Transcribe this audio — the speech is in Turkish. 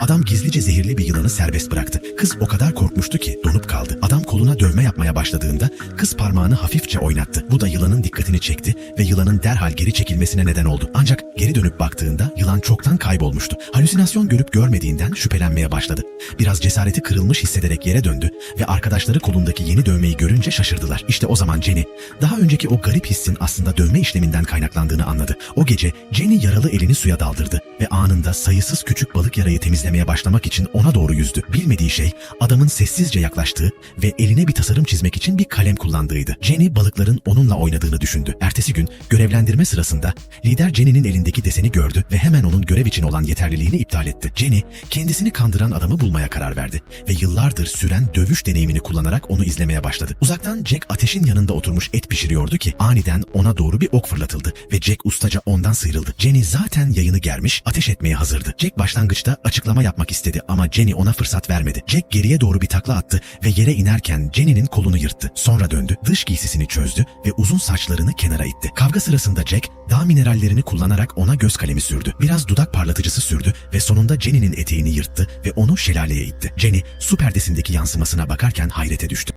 Adam gizlice zehirli bir yılanı serbest bıraktı. Kız o kadar korkmuştu ki donup kaldı. Adam koluna dövme yapmaya başladığında kız parmağını hafifçe oynattı. Bu da yılanın dikkatini çekti ve yılanın derhal geri çekilmesine neden oldu. Ancak geri dönüp baktığında yılan çoktan kaybolmuştu. Halüsinasyon görüp görmediğinden şüphelenmeye başladı. Biraz cesareti kırılmış hissederek yere döndü ve arkadaşları kolundaki yeni dövmeyi görünce şaşırdılar. İşte o zaman Jenny daha önceki o garip hissin aslında dövme işleminden kaynaklandığını anladı. O gece Jenny yaralı elini suya daldırdı ve anında sayısız küçük balık yarayı temizlemeye başlamak için ona doğru yüzdü. Bilmediği şey adamın sessizce yaklaştığı ve eline bir tasarım çizmek için bir kalem kullandığıydı. Jenny balıkların onunla oynadığını düşündü. Ertesi gün görevlendirme sırasında lider Jenny'nin elindeki deseni gördü ve hemen onun görev için olan yeterliliğini iptal etti. Jenny kendisini kandıran adamı bulmaya karar verdi ve yıllardır süren dövüş deneyimini kullanarak onu izlemeye başladı. Uzaktan Jack ateşin yanında oturmuş et pişiriyordu ki aniden ona doğru bir ok fırlatıldı ve Jack ustaca ondan sıyrıldı. Jenny zaten yayını germiş, ateş etmeye hazırdı. Jack başlangıçta açıklama yapmak istedi ama Jenny ona fırsat vermedi. Jack geriye doğru bir takla attı ve yere inerken Jenny'nin kolunu yırttı. Sonra döndü, dış giysisini çözdü ve uzun saçlarını kenara itti. Kavga sırasında Jack dağ minerallerini kullanarak ona göz kalemi sürdü. Biraz dudak parlatıcısı sürdü ve sonunda Jenny'nin eteğini yırttı ve onu şelaleye itti. Jenny su perdesindeki yansımasına bakarken hayrete düştü.